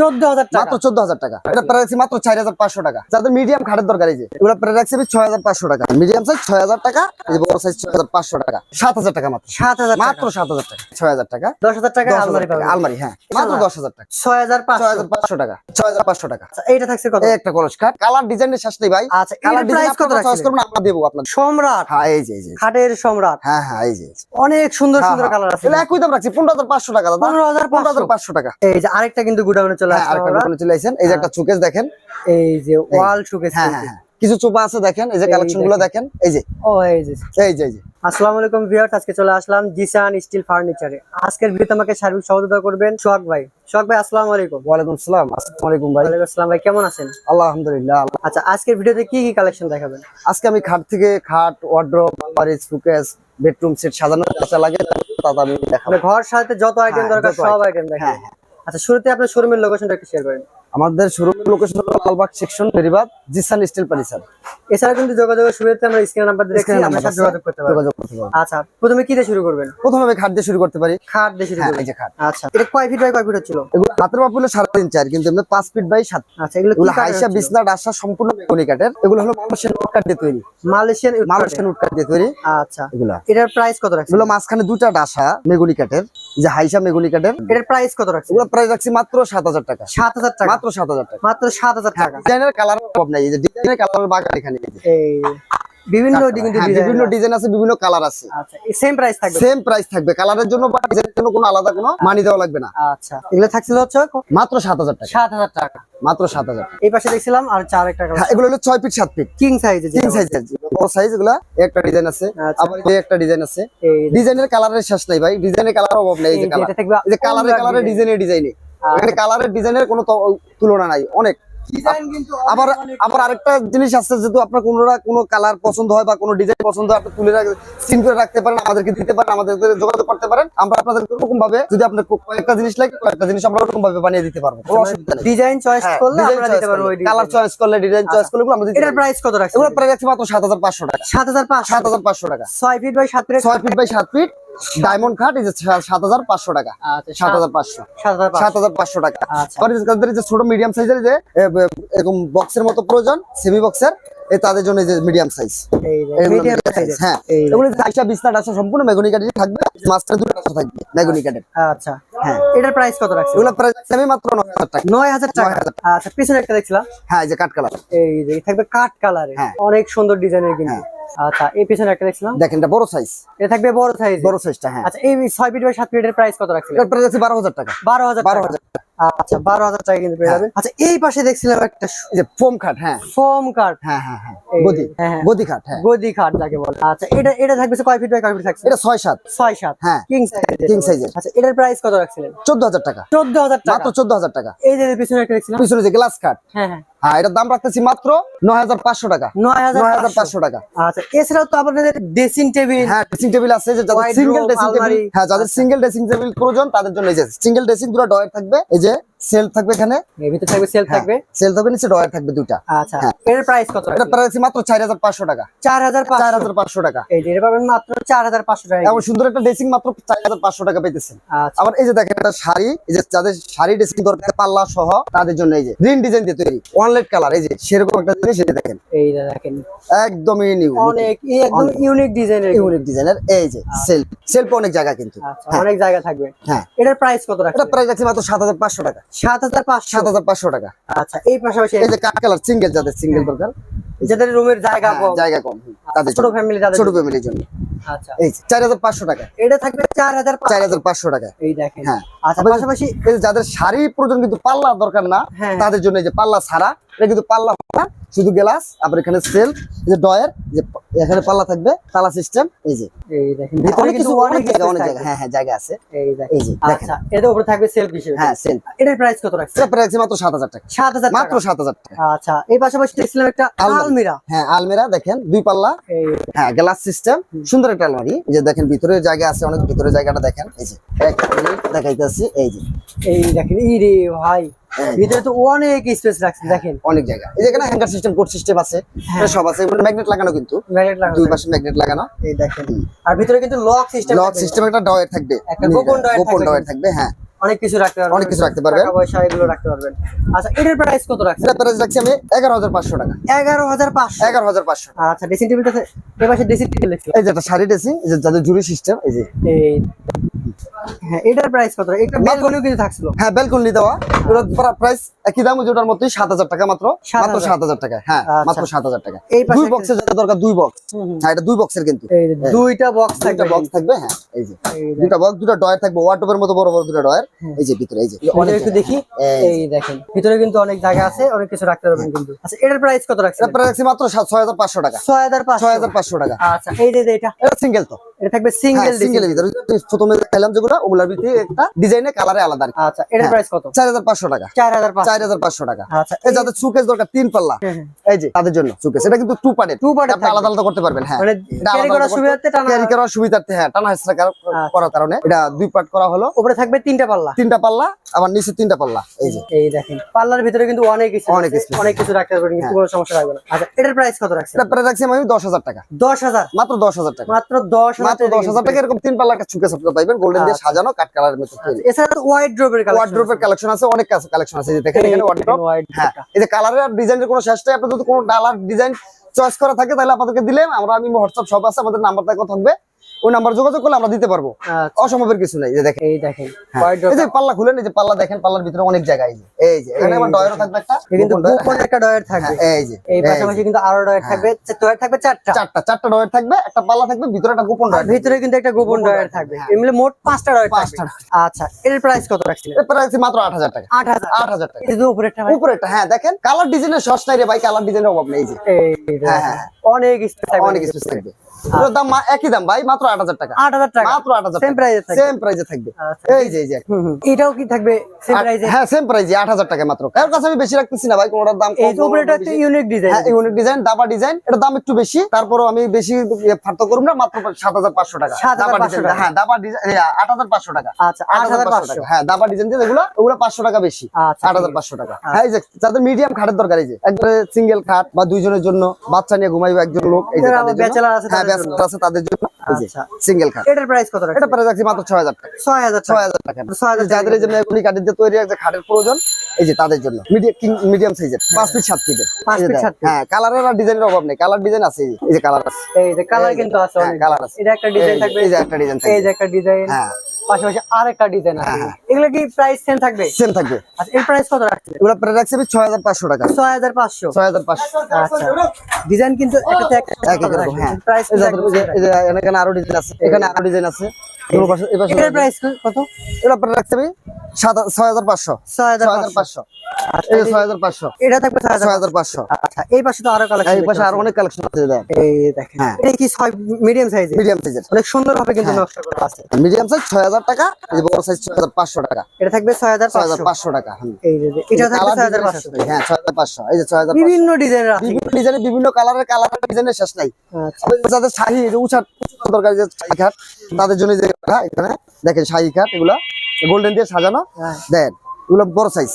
চোদ্দ হাজার মাত্র চোদ্দ হাজার টাকা। এটা প্রায় রাখছি মাত্র চার হাজার পাঁচশো টাকা। যাদের মিডিয়াম খাটের দরকার এই যে এগুলো প্রায় রাখছি ছয় হাজার পাঁচশো টাকা। মিডিয়াম সাইজ ছয় হাজার টাকা বড় সাইজ ছয় হাজার পাঁচশো টাকা। সাত হাজার টাকা মাত্র। সাত হাজার মাত্র সাত হাজার টাকা। ছয় হাজার টাকা। দশ হাজার টাকা আলমারি হ্যাঁ। মাত্র দশ হাজার টাকা। ছয় হাজার ছয় হাজার পাঁচশো টাকা। ছয় হাজার পাঁচশো টাকা। আচ্ছা, থাকছে কত? একটা কলস খাট কালার ডিজাইনের শেষ নেই ভাই। আচ্ছা কালার এটার কত ডিজাইন চয়েস রাখছেন করুন আমরা দেবো আপনার সম্রাট। হ্যাঁ এই যে এই যে খাটের সম্রাট। হ্যাঁ হ্যাঁ এই যে অনেক সুন্দর হ্যাঁ, সুন্দর হ্যাঁ। কালার আছে। একই দাম রাখছি পনেরো হাজার পাঁচশো টাকা দাদা। পনেরো হাজার পনেরো হাজার পাঁচশো টাকা। এই যে আরেকটা কিন্তু গুডাউনে চলে আসছে আরেকটা আমরা। চলে আসেন এই যে একটা চুকেস দেখেন। এই যে ওয়াল শুকেছে হ্যাঁ হ্যাঁ কিছু চোপা আছে দেখেন এই যে কালেকশনগুলো দেখেন। এই যে। ও এই যে। এই যে এই যে। আসসালামু আলাইকুম ভিউয়ার্স আজকে চলে আসলাম জিসান স্টিল ফার্নিচারে আজকের ভিডিওতে আমাকে সার্বিক সহযোগিতা করবেন সোহাগ ভাই। সোহাগ ভাই আসসালামু আলাইকুম। ওয়ালাইকুম আসসালাম আসসালামু আলাইকুম ভাই। ওয়ালাইকুম আসসালাম ভাই কেমন আছেন? আল্লাহ আলহামদুলিল্লাহ। আচ্ছা আজকের ভিডিওতে কি কি কালেকশন দেখাবেন? আজকে আমি খাট থেকে খাট সুকেস বেডরুম সেট সাজানোর কাছে লাগে তা আমি দেখাবো। মানে ঘর সাথে যত আইটেম হ্যাঁ, দরকার সব আইটেম দেখাবেন হ্যাঁ, আচ্ছা শুরুতে আপনার শোরুমের লোকেশনটা একটু শেয়ার করেন। আমাদের শুরু লোকেশন হলো লালবাগ সেকশন বেরিবাদ জিসান স্টিল পারিসার এছাড়া কিন্তু যোগাযোগের সুবিধাতে আমরা স্ক্রিন নাম্বার দিয়ে আপনার সাথে যোগাযোগ করতে পারবেন। যোগাযোগ করতে পারবেন আচ্ছা প্রথমে কি দিয়ে শুরু করবেন? প্রথমে আমি খাট দিয়ে শুরু করতে পারি। খাট দিয়ে শুরু হ্যাঁ করবেন। এই যে খাট। আচ্ছা এটা কয় ফিট বাই কয় ফিট হচ্ছিল? এগুলো হাতের মাপ হলো সাড়ে তিন চার কিন্তু এমনি পাঁচ ফিট বাই সাত। আচ্ছা এগুলো কি এগুলো হাইসা বিছনা ডাসা সম্পূর্ণ মেগুনি কাঠের। এগুলো হলো মালয়েশিয়ান উড কাঠ দিয়ে তৈরি। মালয়েশিয়ান উড মালয়েশিয়ান উড কাঠ দিয়ে তৈরি। আচ্ছা এগুলো। এটার প্রাইস কত রাখছেন? এগুলো মাঝখানে দুটা ডাসা মেগুনি কাঠের। যে হাইসা মেগুনি কাঠের এটার প্রাইস কত রাখছি এগুলো প্রাইস রাখছি মাত্র সাত হাজার টাকা। সাত হাজার টাকা? মাত্র সাত হাজার টাকা। মাত্র সাত হাজার টাকা। ডিজাইনের কালার অভাব নাই এই যে ডিজাইনের কালার বাগান এখানে। এই বিভিন্ন হ্যাঁ, বিভিন্ন ডিজাইন আছে বিভিন্ন কালার আছে। আচ্ছা সেম প্রাইস থাকবে? সেম প্রাইস থাকবে। কালারের জন্য বা ডিজাইনের জন্য কোনো আলাদা কোনো মানি দেওয়া লাগবে না। আচ্ছা এগুলো থাকছিল হচ্ছে মাত্র সাত হাজার টাকা। সাত হাজার টাকা। মাত্র সাত হাজার টাকা। এই পাশে দেখছিলাম আর চার একটা হ্যাঁ এগুলো হলো ছয় ফিট সাত ফিট কিং সাইজে সাইজ বড় সাইজ এগুলা একটা ডিজাইন আছে। আচ্ছা। আবার এই একটা ডিজাইন আছে। ডিজাইনের কালারের শেষ নাই ভাই। ডিজাইনের কালার অভাব নেই এই যে কালার এই যে কালারে কালারে ডিজাইনের ডিজাইনে এখানে কালারের ডিজাইনের কোনো তুলনা নাই। অনেক। আবার আবার আরেকটা জিনিস আছে যেহেতু আপনার কোনোটা কোনো কালার পছন্দ হয় বা কোনো ডিজাইন পছন্দ হয় আপনি তুলে সিন করে রাখতে পারেন আমাদেরকে দিতে পারেন আমাদের যোগাযোগ করতে পারেন। আমরা আপনাদের এরকম ভাবে যদি আপনার কয়েকটা জিনিস লাগে কয়েকটা জিনিস আমরা ওরকম ভাবে বানিয়ে দিতে পারব কোনো অসুবিধা নেই। ডিজাইন চয়েস হ্যাঁ, করলে আমরা দিতে পারব কালার চয়েস করলে ডিজাইন চয়েস করলে আমরা দিতে এটার প্রাইস কত রাখছেন? এগুলো প্রায় রাখছি মাত্র সাত হাজার পাঁচশো টাকা। সাত হাজার পাঁচশো। সাত হাজার পাঁচশো টাকা। ছয় ফিট বাই সাত ফিট ছয় ফিট বাই সাত ফিট ডায়মন্ড খাট এই যে সাত হাজার পাঁচশো টাকা। আচ্ছা সাত হাজার পাঁচশো। সাত হাজার সাত পাঁচশো হাজার পাঁচশো টাকা। আচ্ছা। যে ছোট মিডিয়াম সাইজের যে এরকম বক্সের মতো প্রয়োজন সেমি বক্সের তাদের জন্য যে মিডিয়াম সাইজ এই মিডিয়াম সাইজে হ্যাঁ। এগুলো বিছনা ডাসা সম্পূর্ণ মেগুনি কাঠের থাকবে। মাঝখানে দুটো থাকবে মেগুনি কাঠের আচ্ছা হ্যাঁ। এটার প্রাইস কত রাখছেন? এগুলো আমি মাত্র নয় হাজার টাকা। নয় হাজার টাকা। আচ্ছা পিছনে একটা দেখছিলাম। হ্যাঁ এই যে কাঠ কালার এই যে থাকবে কালারে হ্যাঁ। অনেক সুন্দর ডিজাইনের কিন্তু। আচ্ছা এই পিছনে একটা দেখছিলাম। দেখেন এটা বড় সাইজ এটা থাকবে বড় সাইজ বড় সাইজটা হ্যাঁ। আচ্ছা এই ছয় ফিট বাই সাত ফিটের প্রাইস কত রাখছিলেন? এটার প্রাইস আছে বারো হাজার টাকা। বারো হাজার বারো টাকা হাজার টাকা। আচ্ছা বারো হাজার টাকা কিন্তু পেয়ে হ্যাঁ। যাবেন। আচ্ছা এই পাশে দেখছিলাম একটা যে ফোম খাট হ্যাঁ। ফোম হ্যাঁ হ্যাঁ হ্যাঁ। গদি। হ্যাঁ, হ্যাঁ। গদি খাট হ্যাঁ। গদি যাকে বলে। আচ্ছা এটা এটা থাকবে কয় ফিট বাই কয় ফিট থাকছে? এটা ছয় সাত। ছয় সাত। হ্যাঁ। কিং সাইজ কিং সাইজের আচ্ছা এটার প্রাইস কত রাখছিলেন? চোদ্দ হাজার টাকা। চোদ্দ হাজার টাকা। মাত্র চোদ্দ হাজার টাকা। এই যে পিছনে একটা দেখছিলাম। পিছনে যে গ্লাস হ্যাঁ হ্যাঁ হ্যাঁ। এটার দাম রাখতেছি মাত্র নয় হাজার পাঁচশো টাকা। নয় হাজার নয় হাজার পাঁচশো পাঁচশো টাকা। আচ্ছা এছাড়াও তো আপনাদের ড্রেসিং টেবিল হ্যাঁ ড্রেসিং টেবিল আছে যে যাদের সিঙ্গেল ড্রেসিং টেবিল হ্যাঁ যাদের সিঙ্গেল ড্রেসিং টেবিল প্রয়োজন তাদের জন্য এই যে সিঙ্গেল ড্রেসিং দুটো ডয়ের থাকবে। এই যে সেল থাকবে এখানে? এর ভিতরে থাকবে সেল থাকবে? সেল থাকবে নিচে ডয়ার থাকবে দুটা আচ্ছা হ্যাঁ। এর প্রাইস কত এটা আছে মাত্র চার হাজার পাঁচশো টাকা। চার হাজার চার পাঁচশো হাজার পাঁচশো টাকা। এই যে এটা পাবেন মাত্র চার হাজার পাঁচশো টাকা। এমন সুন্দর একটা ড্রেসিং মাত্র চার হাজার পাঁচশো টাকা পেতেছেন। আচ্ছা। আবার এই যে দেখেন একটা শাড়ি এই যে যাদের শাড়ি ড্রেসিং দরকার পাল্লা সহ তাদের জন্য এই যে গ্রিন ডিজাইন দিয়ে তৈরি। ওয়ানলেট কালার এই যে সেরকম একটা জিনিস এটা দেখেন। এই দেখেন। একদমই নিউ অনেক এই একদম ইউনিক ডিজাইনের ইউনিক ডিজাইনের এই যে সেলফ সেলফ অনেক জায়গা কিন্তু। আচ্ছা অনেক জায়গা থাকবে। হ্যাঁ। এটার প্রাইস কত এটা রাখছেন প্রাইস রাখছি মাত্র সাত হাজার পাঁচশো টাকা। সাত হাজার পাঁচশো। সাত হাজার পাঁচশো টাকা। আচ্ছা এই পাশাপাশি এই যে কাঠ কালার? সিঙ্গেল যাদের সিঙ্গেল দরকার। যাদের রুমের জায়গা কম। জায়গা কম তাদের ছোট ফ্যামিলি যাদের ছোট ফ্যামিলির জন্য। আচ্ছা। এই চার হাজার পাঁচশো টাকা। এটা থাকবে এই দেখেন। হ্যাঁ। আচ্ছা পাশাপাশি যাদের শাড়ি প্রয়োজন কিন্তু পাল্লা দরকার না হ্যাঁ। তাদের জন্য এই যে পাল্লা ছাড়া এটা কিন্তু পাল্লা না, শুধু গ্লাস আবার এখানে সেল এই যে ডয়ের যে এখানে পাল্লা থাকবে তালা সিস্টেম এই যে। এই দেখেন ভিতরে ভিতরে কিছু অনেক জায়গা অনেক জায়গা হ্যাঁ হ্যাঁ জায়গা আছে। এই যে আচ্ছা এর উপরে থাকবে সেলফ হিসেবে হ্যাঁ সেল। এটার প্রাইস কত রাখছেন? এটা রাখছি মাত্র সাত হাজার টাকা। সাত হাজার মাত্র মাত্র সাত হাজার টাকা। আচ্ছা এই পাশাপাশি দেখছিলাম একটা আলমারি। আলমিরা। হ্যাঁ আলমেরা দেখেন দুই পাল্লা। এই হ্যাঁ গ্লাস সিস্টেম সুন্দর একটা আলমারি। এই যে দেখেন ভিতরে জায়গা আছে অনেক ভিতরে জায়গাটা দেখেন। এই যে দেখাইতেছি এই যে। এই দেখেন ই রে ভাই। ভিতরে তো অনেক স্পেস রাখছে দেখেন। অনেক জায়গা। এই যে এখানে হ্যাঙ্গার সিস্টেম কোড সিস্টেম আছে এটা সব আছে ম্যাগনেট লাগানো কিন্তু। ম্যাগনেট লাগানো দুই পাশে ম্যাগনেট লাগানো। এই দেখেন। আর ভিতরে কিন্তু লক সিস্টেম লক সিস্টেম একটা ডয়ার থাকবে। একটা গোপন drawer গোপন থাকবে। ডয়ার থাকবে হ্যাঁ। অনেক কিছু রাখতে পারবেন। অনেক কিছু রাখতে পারবেন। টাকা পয়সা এগুলো রাখতে পারবেন। আচ্ছা এটার প্রাইস কত রাখছেন? এটা প্রাইস রাখছি আমি এগারো হাজার পাঁচশো টাকা। এগারো হাজার পাঁচশো। এগারো হাজার পাঁচশো আচ্ছা ড্রেসিং টেবিলটা এ পাশে ড্রেসিং টেবিল এই যে একটা শাড়ি ড্রেসিং এই যে যাদের জুরি সিস্টেম এই যে। এই হ্যাঁ এটার প্রাইস কত? এটা বেলকনিও কিন্তু থাকছিল। হ্যাঁ বেলকনি দেওয়া। ওটার প্রাইস একই দাম ওটার মতোই টাকা মাত্র। টাকা। হ্যাঁ। মাত্র সাত হাজার টাকা। এই দুই বক্সের দরকার দুই বক্স হুম, হুম। হ্যাঁ এটা দুই বক্সের কিন্তু। দুইটা বক্স থাকবে। বক্স থাকবে হ্যাঁ এই যে। দুইটা বক্স দুটো ডয়ার থাকবে ওয়ার্ডরোবের মতো বড় বড় দুটো ডয়ার এই যে ভিতরে এই যে। অনেক একটু দেখি। এই এই দেখেন ভিতরে কিন্তু অনেক জায়গা আছে অনেক কিছু রাখতে পারবেন কিন্তু। আচ্ছা এটার প্রাইস কত রাখছেন? এটা প্রাইস মাত্র ছয় হাজার পাঁচশো টাকা। টাকা। আচ্ছা এই যে যে এটা? এটা সিঙ্গেল তো। এটা থাকবে সিঙ্গেল সিঙ্গেলের ভিতরে। প্রথমে দেখালাম যেগুলো ওগুলোর ভিতরে একটা ডিজাইনে কালারে আলাদা আচ্ছা এটার হ্যাঁ। প্রাইস কত? চার হাজার পাঁচশো টাকা। চার হাজার পাঁচশো। চার হাজার পাঁচশো টাকা। আচ্ছা এই যাদের সুকেস দরকার তিন পাল্লা। হ্যাঁ, হ্যাঁ। এই যে তাদের জন্য সুকেস এটা কিন্তু টু Two part এর আপনি আলাদা আলাদা করতে পারবেন হ্যাঁ। মানে ক্যারি করার আলাদা সুবিধার্থে টানা ক্যারি করার সুবিধার্থে হ্যাঁ টানা হেসরা করার কারণে এটা দুই পার্ট করা হলো। উপরে থাকবে তিনটা পাল্লা। তিনটা পাল্লা আবার নিচে তিনটা পাল্লা। এই যে। এই দেখেন পাল্লার ভিতরে কিন্তু অনেক কিছু অনেক কিছু। অনেক কিছু রাখতে পারবেন কিন্তু কোনো সমস্যা না। আচ্ছা এটার প্রাইস কত রাখছেন? এটা প্রায় রাখছি আমি দশ হাজার টাকা। দশ হাজার? মাত্র দশ হাজার টাকা। মাত্র দশ হাজার মাত্র দশ হাজার টাকা এরকম তিন পাল্লা একটা সুকেস গোল্ডেন দিয়ে আচ্ছা। সাজানো কাট কালারের মতো তৈরি। এছাড়া ওয়াইড ড্রপের কালেকশন আছে। অনেক কালেকশন আছে। দেখেন এখানে ওয়ার্ড্রোপ ড্রপ হ্যাঁ। এই যে কালারের আর ডিজাইনের কোনো শেষ নাই। আপনি যদি কোনো ডালার ডিজাইন চয়েস করা থাকে তাহলে আপনাদেরকে দিলে আমরা আমি হোয়াটসঅ্যাপ সব আছে আমাদের নাম্বার থাকবে। ওই নাম্বার যোগাযোগ করলে আমরা দিতে পারব। অসম্ভবের কিছু নেই যে দেখেন। এই দেখেন হ্যাঁ। এই যে পাল্লা খুলেন এই যে পাল্লা দেখেন পাল্লার ভিতরে অনেক জায়গা এই যে। এই যে এখানে আবার ডয়ারও থাকবে একটা কিন্তু গোপন একটা ডয়ার থাকবে। হ্যাঁ, এই যে এই পাশাপাশি কিন্তু আরও ডয়ার থাকবে ডয়ার থাকবে চারটা। চারটা চারটা ডয়ার থাকবে একটা পাল্লা থাকবে ভিতরে একটা গোপন ডয়ার ভিতরে কিন্তু একটা গোপন ডয়ার থাকবে। হ্যাঁ। এমনি মোট পাঁচটা ডয়ার পাঁচটা আচ্ছা এর প্রাইস কত রাখছিলেন? এরপরে রাখছি মাত্র আট হাজার টাকা। আট হাজার আট টাকা। এই যে উপরেরটা উপরে একটা হ্যাঁ দেখেন কালার ডিজাইনের সস নাই রে ভাই কালার ডিজাইনের অভাব নেই এই যে। হ্যাঁ, হ্যাঁ। অনেক স্পেস থাকবে। অনেক স্পেস থাকবে। এটার দাম একই দাম ভাই মাত্র আট হাজার টাকা। আট হাজার টাকা। মাত্র আট হাজার সেম প্রাইসে থাকবে। সেম প্রাইসে থাকবে। আচ্ছা। এই যে এই যে। এটাও কি থাকবে? সেম প্রাইসে হ্যাঁ সেম প্রাইসে আট হাজার টাকা মাত্র। এর কাছে আমি বেশি রাখতেছি না ভাই কোনটার দাম এই একটা ইউনিক ডিজাইন হ্যাঁ ইউনিক ডিজাইন দাবা ডিজাইন এটার দাম একটু বেশি। তারপরও আমি বেশি ইয়ে করব না মাত্র সাত হাজার পাঁচশো টাকা। 7,500 টাকা। হ্যাঁ দাবা ডিজাইন আট হাজার পাঁচশো টাকা। আচ্ছা আট হাজার পাঁচশো টাকা। হ্যাঁ দাবা ডিজাইন যেগুলো ওগুলো পাঁচশো টাকা বেশি। আচ্ছা আট হাজার পাঁচশো টাকা। হ্যাঁ এই যে যাদের মিডিয়াম খাটের দরকার এই যে একবারে সিঙ্গেল খাট বা দুইজনের জন্য বাচ্চা নিয়ে ঘুমাইবে একজন লোক এই যে আছে হ্যাঁ আছে তাদের জন্য। যে আচ্ছা। সিঙ্গেল খাট এটার প্রাইস কত এটা প্রাইস রাখছি মাত্র ছয় হাজার টাকা। ছয় হাজার ছয় টাকা হাজার টাকা। ছয় হাজার যাদের জন্য এগুলি কাঠের দিয়ে তৈরি একটা খাটের প্রয়োজন এই যে তাদের জন্য। মিডিয়াম সাইজের পাঁচ ফিট সাত ফিটের। হ্যাঁ কালারের আর ডিজাইনের অভাব নেই। কালার ডিজাইন আছে এই যে- কালার আছে। এই যে কালার কিন্তু আছে কালার আছে। এটা একটা ডিজাইন থাকবে। এই যে একটা ডিজাইন এই যে একটা ডিজাইন হ্যাঁ। পাশাপাশি আরেকটা ডিজাইন আছে। হ্যাঁ। এগুলো কি প্রাইস সেম থাকবে? সেম থাকবে। আচ্ছা এর প্রাইস কত রাখছেন? এগুলো প্রায় রাখছি আমি ছয় হাজার পাঁচশো টাকা। ছয় হাজার পাঁচশো। ছয় হাজার পাঁচশো। আচ্ছা। ডিজাইন কিন্তু একটাতে একটা এক এক রকম হ্যাঁ। প্রাইস এখানে আরও ডিজাইন আছে এখানে আরও ডিজাইন আছে। এগুলো এই প্রাইস কত? এগুলো প্রাইস রাখছি ছয় হাজার পাঁচশো ছয় হাজার হাজার পাঁচশো এই ছয় হাজার পাঁচশো এটা থাকবে ছয় হাজার পাঁচশো আচ্ছা এই পাশে তো আরও কালেকশন এই পাশে আরও অনেক কালেকশন আছে এই দেখেন হ্যাঁ। এটা কি ছয় মিডিয়াম সাইজ মিডিয়াম সাইজের অনেক সুন্দর ভাবে কিন্তু হ্যাঁ। নকশা করা আছে মিডিয়াম সাইজ ছয় হাজার টাকা এই বড় সাইজ ছয় হাজার পাঁচশো টাকা এটা থাকবে ছয় হাজার ছয় হাজার পাঁচশো টাকা হুম। এই যে যে, এটা থাকবে ছয় হাজার পাঁচশো হ্যাঁ ছয় হাজার পাঁচশো এই যে ছয় হাজার পাঁচশো বিভিন্ন ডিজাইনের বিভিন্ন ডিজাইনের বিভিন্ন কালারের কালার ডিজাইনের শেষ নাই আচ্ছা যাদের শাহী এই যে উঁচা উঁচা দরকার যে শাহী খাট তাদের জন্য যে হ্যাঁ, এখানে দেখেন শাহী খাট এগুলা গোল্ডেন দিয়ে সাজানো। হ্যাঁ। দেন এগুলো বড় সাইজ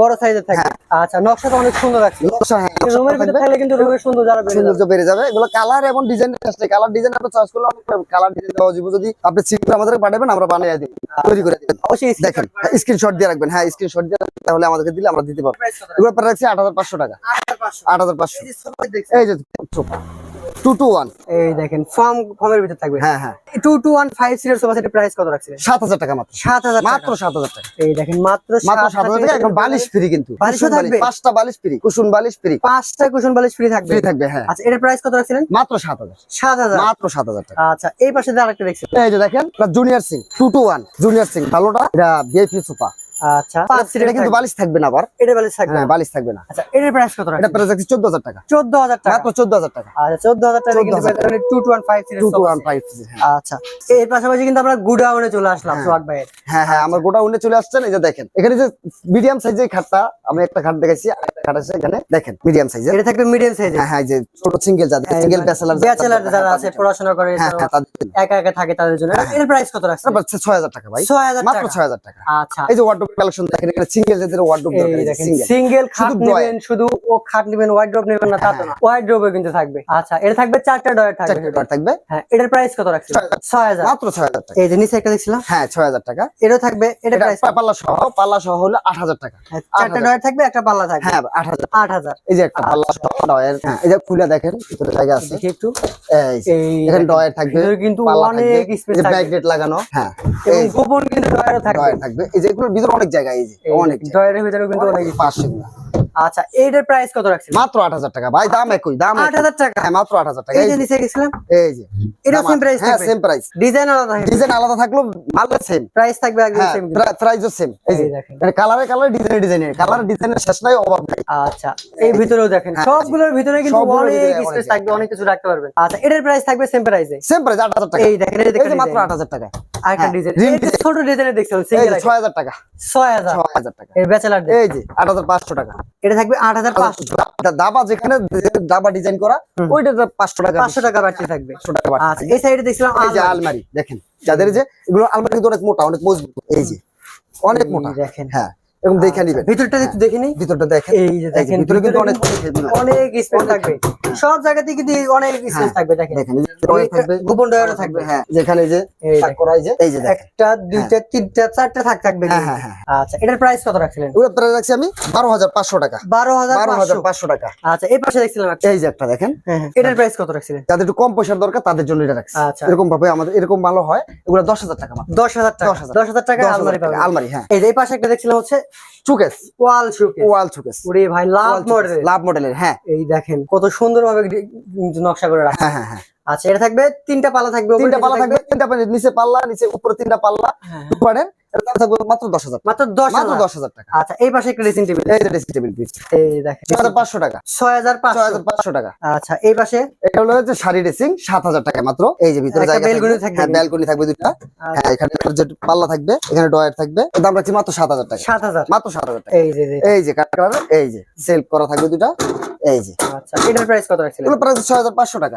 বড় সাইজের থাকবে আচ্ছা নকশাটা অনেক সুন্দর লাগছে। হ্যাঁ রুমের ভিতরে থাকলে কিন্তু রুমের সুন্দর যারা সৌন্দর্য বেড়ে যাবে। এগুলো কালার এবং ডিজাইন কালার ডিজাইন আপনি চয়েস করলে কালার ডিজাইন দেওয়া যাবে। যদি আপনি আমাদের পাঠাবেন আমরা বানিয়ে দিব। তৈরি করে দিবেন অবশ্যই দেখেন স্ক্রিনশট দিয়ে রাখবেন। হ্যাঁ স্ক্রিনশট দিয়ে তাহলে আমাদেরকে দিলে আমরা দিতে পারব। এগুলো পরে রাখছি আট হাজার পাঁচশো টাকা। আট হাজার পাঁচশো। এই যে টু টু ওয়ান এই দেখেন ফর্ম ফর্মের ভিতরে থাকবে। হ্যাঁ হ্যাঁ। টু টু ওয়ান ফাইভ সিটের সোফা সেটের প্রাইস কত রাখছিলেন? সাত হাজার টাকা মাত্র। সাত হাজার মাত্র মাত্র সাত হাজার টাকা। এই দেখেন মাত্র মাত্র সাত হাজার টাকা এখন বালিশ ফ্রি কিন্তু। বালিশও থাকবে? পাঁচটা বালিশ ফ্রি কুসুন বালিশ ফ্রি পাঁচটা বালিশ ফ্রি থাকবে? ফ্রি থাকবে হ্যাঁ। আচ্ছা এটার প্রাইস কত রাখছিলেন? মাত্র সাত হাজার। সাত হাজার। মাত্র সাত হাজার টাকা। আচ্ছা এই পাশে আরেকটা দেখছেন এই যে দেখেন জুনিয়র সিং টু টু ওয়ান জুনিয়র সিং ভালোটা। এটা সোফা আচ্ছা পাঁচ এটা কিন্তু বালিশ থাকবে না আবার। এটা বালিশ থাকবে হ্যাঁ বালিশ থাকবে না। আচ্ছা এটার প্রাইস কত এটা প্রাইস রাখছি চোদ্দ টাকা। চোদ্দ হাজার টাকা। মাত্র চোদ্দ হাজার টাকা। আচ্ছা টাকা কিন্তু 14,000 টু টু ওয়ান ফাইভ সিটের টু টু ওয়ান ফাইভ আচ্ছা এর পাশাপাশি কিন্তু আমরা গুডাউনে চলে আসলাম সোহাগ ভাইয়ের। হ্যাঁ হ্যাঁ আমার উন্নে চলে আসছেন এই যে দেখেন। এখানে যে মিডিয়াম সাইজের খাটটা আমি একটা খাট দেখাইছি আরেকটা খাট আছে এখানে দেখেন মিডিয়াম সাইজের এটা থাকবে মিডিয়াম সাইজের হ্যাঁ হ্যাঁ যে ছোট সিঙ্গেল যাদের সিঙ্গেল ব্যাচেলার ব্যাচেলার যারা আছে পড়াশোনা করে হ্যাঁ হ্যাঁ একা একা থাকে তাদের জন্য। এর প্রাইস কত রাখছেন? টাকা ভাই। ছয় হাজার মাত্র টাকা। আচ্ছা। এই যে কালেকশন দেখেন এখানে সিঙ্গেল যেদের ওয়ার্ডরোব এই দরকার দেখেন সিঙ্গেল সিঙ্গেল খাট নেবেন শুধু ও খাট নেবেন ওয়াইড নেবেন না তা তো না। ওয়াইড কিন্তু থাকবে। আচ্ছা এটা থাকবে চারটা ডয়ার থাকবে। চারটে ডয়ার থাকবে। হ্যাঁ এটার প্রাইস কত রাখছেন? ছয় হাজার। ছয় হাজার। মাত্র ছয় হাজার টাকা। এই যে নিচে একটা দেখছিলাম। হ্যাঁ ছয় হাজার টাকা। এটাও থাকবে এটা এটা প্রাইস পাল্লা সহ পাল্লা সহ হলো আট হাজার টাকা। চারটা ডয়ার থাকবে একটা পাল্লা থাকবে। হ্যাঁ আট হাজার। এই যে একটা পাল্লা সহ ডয়ার। হ্যাঁ। এই যে খুলে দেখেন ভিতরে জায়গা আছে। একটু। এই এখানে ডয়ার থাকবে কিন্তু অনেক স্পেস থাকবে। ব্যাকনেট লাগানো। হ্যাঁ। এবং গোপন কিন্তু ডয়ারও থাকবে। ডয়ার থাকবে। এই যে এগুলোর ভিতরে অনেক জায়গা এই যে অনেক। ডয়ারের ভিতরে কিন্তু অনেক পাঁচশো আচ্ছা এইটার প্রাইস কত রাখছেন মাত্র আট হাজার টাকা ভাই দাম একই দাম আট হাজার টাকা? হ্যাঁ মাত্র আট হাজার টাকা এই যে নিচে গেছিলাম? এই যে। দাম same price হ্যাঁ? সেম প্রাইস ডিজাইন আলাদা থাকবে? ডিজাইন আলাদা থাকল মালের সেম প্রাইস থাকবে একদম সেম প্রাইসও সেম এই যে দেখেন। কালারে কালার ডিজাইনে ডিজাইনের কালার ডিজাইনের শেষ নাই অভাব নাই। আচ্ছা এই ভিতরেও দেখেন হ্যাঁ, সবগুলোর ভিতরে কিন্তু অনেক স্পেস থাকবে অনেক কিছু রাখতে পারবেন। আচ্ছা এটার প্রাইস থাকবে সেম প্রাইসে সেম প্রাইস আট হাজার টাকা। এই দেখেন এই দেখেন যে মাত্র আট হাজার টাকা। আরেকটা হ্যাঁ, ডিজাইন। এই যে ছোট সিঙ্গেল টাকা। টাকা। এর ব্যাচেলার এই যে এটা থাকবে দাবা যেখানে দাবা ডিজাইন করা ওইটা পাঁচশো টাকা পাঁচশো টাকা বাড়তি থাকবে। টাকা আচ্ছা এই সাইডে দেখছিলাম এই যে আলমারি। আলমারি দেখেন। যাদের যে এগুলো আলমারি কিন্তু অনেক মোটা অনেক মজবুত। এই যে অনেক মোটা। দেখেন। হ্যাঁ এরকম দেখে নিবেন। ভিতরটা একটু দেখে নেই? ভিতরটা দেখেন। এই যে দেখেন ভিতরে কিন্তু অনেক অনেক স্পেস থাকবে। সব জায়গাতে কিন্তু অনেক স্পেস হ্যাঁ, থাকবে দেখেন। দেখেন এই যে ড্রয়ার থাকবে গোপন ডয়ারও থাকবে। হ্যাঁ যেখানে যে এই তাক করা এই যে এই যে একটা দুইটা তিনটা চারটা থাক থাকবে হ্যাঁ, হ্যাঁ, হ্যাঁ। আচ্ছা এটার প্রাইস কত রাখছিলেন? ওগুলো প্রায় রাখছি আমি বারো হাজার পাঁচশো টাকা। বারো হাজার বারো হাজার পাঁচশো পাঁচশো টাকা। আচ্ছা এই পাশে দেখছিলাম একটা এই যে একটা দেখেন। হ্যাঁ। এটার প্রাইস কত রাখছিলেন? যাদের একটু কম পয়সার দরকার তাদের জন্য এটা রাখছি। আচ্ছা। এরকম ভাবে আমাদের এরকম ভালো হয় এগুলো দশ হাজার টাকা মাত্র। দশ হাজার টাকা। 10,000 দশ হাজার টাকা আলমারি পাবেন। আলমারি হ্যাঁ। এই যে এই পাশে একটা দেখছিলাম হচ্ছে চুকেস ওয়াল শোকেস। ওয়াল চুকেস ওরে ভাই লাভ মডেল লাভ মডেলের হ্যাঁ। এই দেখেন কত সুন্দর ভাবে নকশা করে রাখা। হ্যাঁ হ্যাঁ হ্যাঁ। আচ্ছা এটা থাকবে তিনটা পাল্লা থাকবে তিনটা পাল্লা থাকবে তিনটা পাল্লা নিচে পাল্লা নিচে উপরে তিনটা পাল্লা। হ্যাঁ, মাত্র দশ হাজার মাত্র দশ মাত্র দশ হাজার টাকা। আচ্ছা এই পাশে একটা ড্রেসিং টেবিল এই ড্রেসিং টেবিল পিস এই দেখেন। ছয় হাজার পাঁচশো টাকা। ছয় হাজার পাঁচশো। হাজার পাঁচশো টাকা। আচ্ছা এই পাশে? এটা হলো যে শাড়ি ড্রেসিং সাত হাজার টাকা মাত্র। এই যে ভিতরে জায়গা থাকবে থাকবে। হ্যাঁ থাকবে দুইটা। হ্যাঁ এখানে যে পাল্লা থাকবে এখানে ডয়ার থাকবে। দাম রাখছি মাত্র সাত হাজার টাকা। সাত হাজার। মাত্র সাত হাজার টাকা। এই যে এই যে। কাট কালার এই যে সেলফ করা থাকবে দুইটা। এই যে। আচ্ছা এটার প্রাইস কত রাখছিলেন? এগুলো প্রাইস টাকা।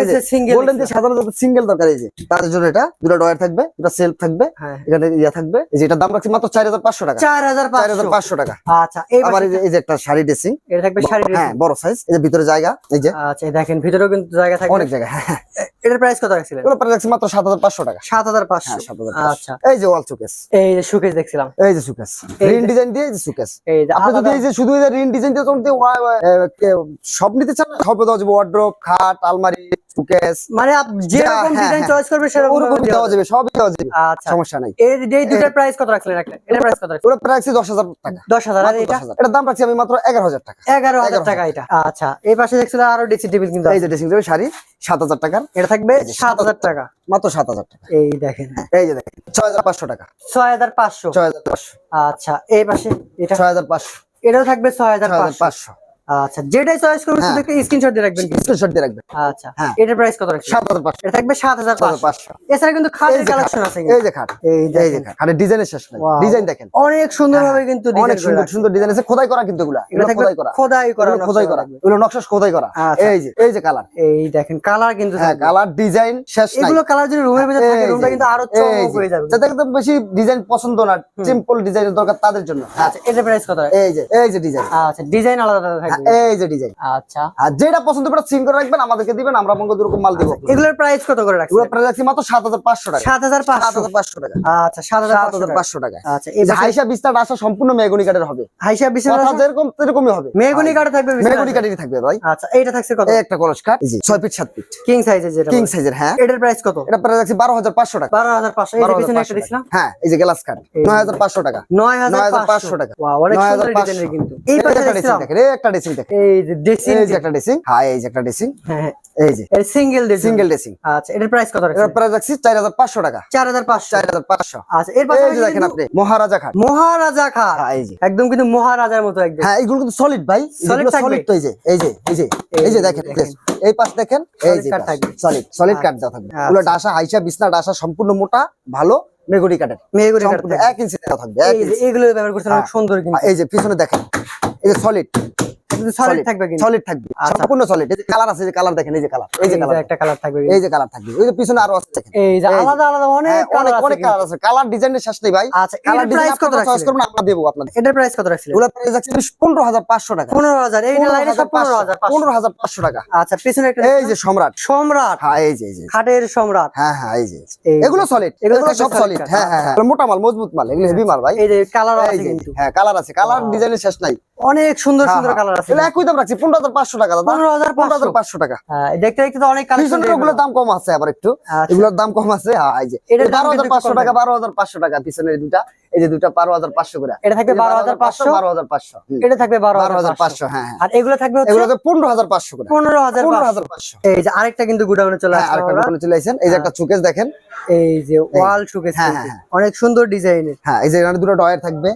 এই যে। গোল্ডেন যে সাধারণত সিঙ্গেল দরকার এই যে। জন্য এটা দুটো ডয়ার থাকবে দুটো সেলফ থাকবে হ্যাঁ। এখানে ইয়া থাকবে। এই যে দাম রাখছি মাত্র চার হাজার পাঁচশো টাকা। চার হাজার চার হাজার পাঁচশো পাঁচশো টাকা। আচ্ছা এই আবার এই যে একটা শাড়ি ড্রেসিং এটা থাকবে শাড়ি হ্যাঁ বড় সাইজ এই যে ভিতরে জায়গা এই যে। আচ্ছা দেখেন ভিতরেও কিন্তু জায়গা থাকবে। অনেক জায়গা হ্যাঁ হ্যাঁ। এটার প্রাইস কত রাখছিলেন? মাত্র টাকা। সাত হাজার পাঁচশো। হ্যাঁ আচ্ছা। এই যে ওয়াল সুকেস এই যে দেখছিলাম। এই যে সুকেস এই রিন ডিজাইন দিয়ে এই যে সুকেস এই যে আপনি যদি এই যে শুধু এই যে রিন ডিজাইন দিয়ে সব নিতে চান সব দেওয়া যাবে ওয়ার্ড্রোপ খাট আলমারি কেস মানে যে চয়েস করবে আচ্ছা। এই দুটার প্রাইস কত রাখলেন একটা? এটা আর এটা? দাম রাখছি আমি মাত্র 11000 টাকা। 11000 টাকা এটা। আচ্ছা এই পাশে দেখছিলা আরও ড্রেসিং কিন্তু এই যে ড্রেসিং টেবিল শাড়ি 7000 এটা থাকবে 7000 টাকা। মাত্র 7000 টাকা। এই দেখেন। এই যে দেখেন 6500 টাকা। 6500 6500 আচ্ছা এই পাশে এটা? 6500 এটাও থাকবে 6500 6500 আচ্ছা যেটাই চয়েস করবে হ্যাঁ। শুধু একটা স্ক্রিনশট দিয়ে রাখবেন কিন্তু। স্ক্রিনশট দিয়ে রাখবেন। আচ্ছা হ্যাঁ। এটার প্রাইস কত রাখছেন? সাত হাজার পাঁচশো। এটা থাকবে সাত হাজার সাত হাজার পাঁচশো। পাঁচশো এছাড়া কিন্তু খাটের কালেকশন আছে এই যে খাট। এই এই যে খাট খাটের ডিজাইনের শেষ নাই। ডিজাইন দেখেন। অনেক সুন্দর কিন্তু অনেক সুন্দর সুন্দর ডিজাইন আছে। খোদাই করা কিন্তু এগুলা। এগুলো খোদাই করা। খোদাই করা খোদাই করা। নকশা এগুলো নকশা খোদাই করা। আচ্ছা। এই যে এই যে কালার এই দেখেন কালার কিন্তু হ্যাঁ কালার ডিজাইন শেষ নাই। এগুলো কালার যদি রুমের ভিতরে থাকে রুমটা কিন্তু আরও চমক হয়ে যাবে। যাদের একদম বেশি ডিজাইন পছন্দ না সিম্পল ডিজাইনের দরকার তাদের জন্য। আচ্ছা এটার প্রাইস কত? এই যে এই যে ডিজাইন আচ্ছা ডিজাইন আলাদা আলাদা এই যে ডিজাইন আচ্ছা। আর যেটা পছন্দ করে সিং করে রাখবেন আমাদেরকে দিবেন আমরা মঙ্গল দুরকম মাল দিব। এগুলোর প্রাইস কত করে রাখছেন? এগুলো প্রায় রাখছি মাত্র সাত হাজার পাঁচশো টাকা। সাত হাজার সাত পাঁচশো হাজার পাঁচশো টাকা। আচ্ছা সাত হাজার সাত পাঁচশো হাজার টাকা। আচ্ছা এই হাইসা বিস্তার আসা সম্পূর্ণ মেগুনি কাঠের হবে। হাইসা বিশেষ কথা যেরকম এরকমই হবে। মেহগনি কার্ড থাকবে মেগুনি কাঠেরই থাকবে ভাই। আচ্ছা এইটা থাকছে কত? একটা কলস কাঠ এই যে ফিট সাত ফিট কিং সাইজের যেটা কিং সাইজের হ্যাঁ। এটার প্রাইস কত? এটা প্রায় রাখছি বারো হাজার পাঁচশো টাকা। বারো হাজার পাঁচশো। এই যে পিছনে একটা টাকা। দেখছিলাম হ্যাঁ এই যে গ্লাস কাঠ। এই নয় হাজার পাঁচশো টাকা। নয় 9,500 পাঁচশো। টাকা। Wow, অনেক সুন্দর ডিজাইনের কিন্তু। এই পাশে দেখেন একটা ড্রেসিং দেখেন এই যে ড্রেসিং এই যে একটা ড্রেসিং হ্যাঁ এই যে একটা ড্রেসিং হ্যাঁ এই যে। সিঙ্গেল ড্রেসিং সিঙ্গেল ড্রেসিং আচ্ছা এটার প্রাইস কত এটার রাখছেন প্রায় রাখছি চার হাজার পাঁচশো টাকা। চার হাজার পাঁচশো। চার হাজার পাঁচশো। আচ্ছা এর এই পাশে যে দেখেন আপনি মহারাজা খাট। মহারাজা খাট। হ্যাঁ, এই যে। একদম কিন্তু মহারাজার মতো একদম। হ্যাঁ এইগুলো কিন্তু সলিড ভাই। থাকবে? সলিড তো এই যে এই যে এই যে এই যে দেখেন। এই পাশ দেখেন এই যে সলিড সলিড কাঠ দেওয়া থাকবে। আচ্ছা। এগুলো ডাসা হাইসা বিছনা ডাসা সম্পূর্ণ মোটা ভালো মেগুড়ি কাঠের মেহগুনি কাঠ সম্পূর্ণ এক ইঞ্চি দেওয়া থাকবে এই এগুলো ব্যবহার অনেক হ্যাঁ। সুন্দর কিন্তু। এই যে পিছনে দেখেন। এই যে সলিড সলিড থাকবে সলিড থাকবে আচ্ছা। সম্পূর্ণ সলিড এই যে কালার আছে যে কালার দেখেন এই যে কালার এই এই যে যে কালার একটা কালার থাকবে এই যে কালার থাকবে ওই যে পিছনে আরও আছে দেখেন এই যে আলাদা আলাদা অনেক হ্যাঁ, অনেক অনেক কালার আছে কালার ডিজাইনের শেষ নেই ভাই আচ্ছা কালার এটার কত চয়েস রাখছিলেন আমরা দেবো আপনাদের এটার প্রাইস কত রাখছিলেন এগুলো প্রাইস আছে পনেরো হাজার পাঁচশো টাকা পনেরো হাজার লাইনে সব পনেরো হাজার পনেরো হাজার পাঁচশো টাকা আচ্ছা পিছনে একটা এই যে সম্রাট সম্রাট হ্যাঁ এই যে এই যে খাটের সম্রাট হ্যাঁ হ্যাঁ এই যে। এগুলো সলিড এগুলো এগুলো সব সলিড হ্যাঁ হ্যাঁ হ্যাঁ মোটা মাল মজবুত মাল এগুলো হেভি মাল ভাই এই যে কালার আছে কিন্তু হ্যাঁ কালার আছে কালার ডিজাইনের শেষ নাই অনেক সুন্দর হ্যাঁ, সুন্দর হ্যাঁ। কালার আছে একই দাম রাখছি পনেরো হাজার পাঁচশো টাকা পনেরো হাজার পনেরো হাজার পাঁচশো টাকা। হ্যাঁ, দেখতে দেখতে তো অনেক ওগুলোর দাম কম আছে আবার একটু। আচ্ছা। এগুলোর দাম কম আছে হ্যাঁ বারো হাজার পাঁচশো টাকা থাকবে। বারো হাজার পাঁচশো টাকা পিছনের দুটা এই যে দুটা বারো হাজার পাঁচশো করে। এটা থাকবে বারো হাজার পাঁচশো বারো হাজার পাঁচশো। এটা থাকবে বারো বারো হাজার পাঁচশো পাঁচশো হ্যাঁ। আর এগুলো থাকবে এগুলো পনেরো হাজার পাঁচশো করে। পনেরো হাজার পনেরো হাজার পাঁচশো। এই যে আরেকটা কিন্তু গুডাউনে চলে আসছে আরেকটা। চলে এই যে একটা চুকেস দেখেন। এই যে ওয়াল শোকেস। অনেক সুন্দর ডিজাইনের হ্যাঁ এই যে এখানে দুটো ডয়ার থাকবে।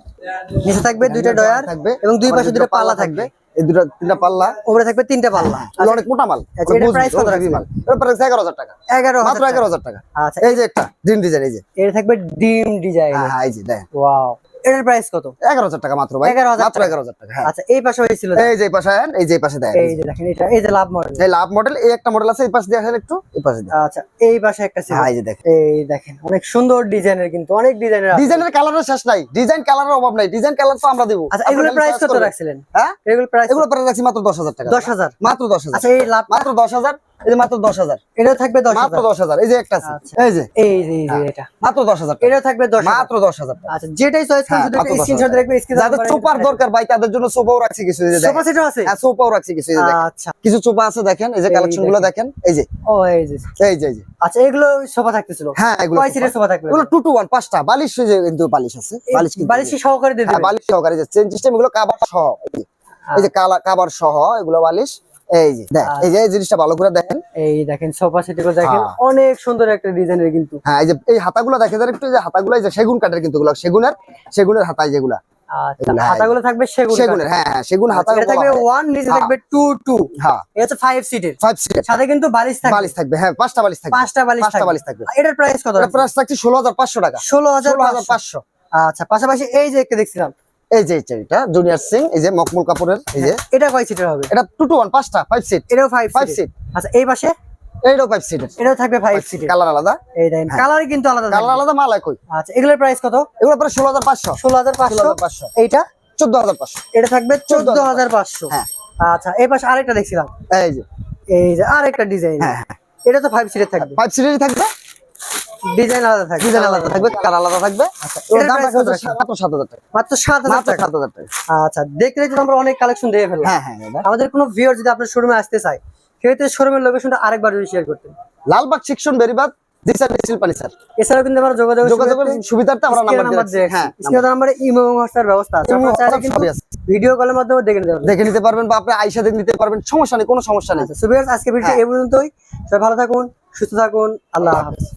নিচে থাকবে দুইটা ডয়ার থাকবে। এবং দুই পাশে দুটো পাল্লা থাকবে। এই দুটো তিনটা পাল্লা। ওপরে থাকবে তিনটা পাল্লা। অনেক মোটা মাল। আচ্ছা, এটার কত রাখছেন? মাল? এটার প্রাইস এগারো হাজার টাকা। এগারো মাত্র হাজার এগারো টাকা। হাজার টাকা। আচ্ছা। এই যে একটা ডিম ডিজাইন এই যে। এটা থাকবে ডিম ডিজাইন হ্যাঁ এই যে দেখেন। ওয়াও এটার প্রাইস কত? এগারো হাজার টাকা মাত্র ভাই। 11,000 মাত্র টাকা। এগারো হাজার টাকা হ্যাঁ। আচ্ছা এই পাশে হয়েছিল এই যে পাশে আয়েন, এই যে পাশে দেয় এই যে দেখেন এটা এই যে লাভ মডেল এই লাভ মডেল এই একটা মডেল আছে এই পাশে আসেন একটু এই পাশে আচ্ছা এই পাশে একটা ছিল। হ্যাঁ এই যে দেখেন। এই দেখেন অনেক সুন্দর ডিজাইনের কিন্তু অনেক ডিজাইনের ডিজাইনের কালারের শেষ নাই ডিজাইন কালারের অভাব নাই ডিজাইন কালার তো আমরা দেবো। আচ্ছা এগুলোর প্রাইস কত রাখছিলেন? হ্যাঁ? এগুলোর প্রাইস এগুলো প্রাইস রাখছি মাত্র দশ হাজার টাকা। দশ হাজার? মাত্র দশ হাজার। আচ্ছা এই লাভ মাত্র দশ হাজার। এই যে মাত্র দশ হাজার। এটা থাকবে দশ মাত্র হাজার দশ হাজার এই যে একটা আছে। এই যে এই যে এই যে এটা। মাত্র দশ হাজার টাকা। এটা থাকবে দশ হাজার। মাত্র দশ হাজার টাকা। আচ্ছা যেটাই চয়েস করুন মাত্র দশ স্ক্রিনশট রাখবে স্ক্রিন যাদের চোপার দরকার ভাই তাদের জন্য সোফাও রাখছি কিছু এই যে সোফা সেটও আছে? হ্যাঁ সোফাও রাখছি কিছু এই যে আচ্ছা। কিছু চোপা আছে দেখেন এই যে এই কালেকশনগুলো দেখেন এই যে। ও এই যে। এই যে এই যে। আচ্ছা এগুলো সোফা থাকতেছিল? হ্যাঁ এগুলো কয় সিটের সোফা। থাকবে? এগুলো টু টু ওয়ান পাঁচটা। বালিশ যে কিন্তু বালিশ আছে বালিশ বালিশ সহকারে দিয়ে হ্যাঁ, বালিশ সহকারে যে চেন সিস্টেম এগুলো কাবার সহ এই যে। কালা কাবার সহ এগুলো বালিশ। এই যে এই যে জিনিসটা ভালো করে দেখেন। এই দেখেন সোফা সেট দেখেন হ্যাঁ। অনেক সুন্দর একটা ডিজাইনের কিন্তু। হ্যাঁ এই যে এই হাতাগুলো দেখে একটু যে হাতাগুলো যে সেগুন কাঠের কিন্তু সেগুনের সেগুনের হাতায় যেগুলা। আচ্ছা হ্যাঁ, হাতাগুলো থাকবে সেগুন সেগুনের হ্যাঁ হ্যাঁ সেগুন হাতা থাকবে নিচে হ্যাঁ। থাকবে টু টু হ্যাঁ। এটা হচ্ছে ফাইভ সিটের ফাইভ সিটের সাথে কিন্তু বালিশ থাকবে। বালিশ থাকবে হ্যাঁ পাঁচটা বালিশ থাকবে। পাঁচটা বালিশ পাঁচটা বালিশ থাকবে। এটার প্রাইস কত প্রাইস থাকছে ষোলো হাজার পাঁচশো টাকা। ষোলো হাজার ষোলো হাজার পাঁচশো। আচ্ছা পাশাপাশি এই যে একটা দেখছিলাম এই যে এটা জুনিয়র সিং এই যে মকমুল কাপুরের এই যে। এটা কয় সিটের হবে? এটা টু টু ওয়ান পাঁচটা ফাইভ সিট এটাও ফাইভ ফাইভ সিট সিট আচ্ছা এই পাশে? এইটাও ফাইভ সিটের এটাও থাকবে ফাইভ সিটের কালার আলাদা। এই দেখেন হ্যাঁ। কিন্তু আলাদা কালার আলাদা মাল একই। আচ্ছা এগুলোর প্রাইস কত? এগুলো প্রায় ষোলো হাজার পাঁচশো। ষোলো হাজার পাঁচশো। হাজার পাঁচশো। এইটা? চোদ্দ হাজার পাঁচশো। এটা থাকবে চোদ্দ হাজার পাঁচশো। হ্যাঁ। আচ্ছা এই পাশে আরেকটা দেখছিলাম। এই যে। এই যে আরেকটা ডিজাইন হ্যাঁ, এটা তো ফাইভ সিটের থাকবে। ফাইভ সিটেরই থাকবে? ডিজাইন আলাদা থাকবে। ডিজাইন আলাদা থাকবে কালার আলাদা থাকবে। এটার দাম মাত্র সাত হাজার টাকা। মাত্র সাত হাজার মাত্র টাকা। সাত হাজার টাকা। আচ্ছা দেখতে দেখতে আমরা অনেক কালেকশন দিয়ে ফেললাম। হ্যাঁ হ্যাঁ আমাদের কোনো ভিউয়ার যদি আপনার শোরুমে আসতে চায় সেক্ষেত্রে শোরুমের লোকেশনটা আরেকবার যদি শেয়ার করতেন। লালবাগ সেকশন বেরিবাদ পানি স্যার। এছাড়াও কিন্তু আমরা যোগাযোগ যোগাযোগের সুবিধার্থে আমরা নাম্বার দিয়েছি। হ্যাঁ স্ক্রিনে নাম্বারে ইমো এবং হোয়াটসঅ্যাপ ব্যবস্থা আছে। আপনারা চাইলে কিন্তু ভিডিও কলের মাধ্যমে দেখে নিতে পারবেন। দেখে নিতে পারবেন বা আপনি আইসা দেখে নিতে পারবেন। সমস্যা নেই কোনো সমস্যা নেই। আচ্ছা সুবিয়ার্স আজকে ভিডিও। এই পর্যন্তই। সবাই ভালো থাকুন সুস্থ থাকুন। আল্লাহ হাফেজ।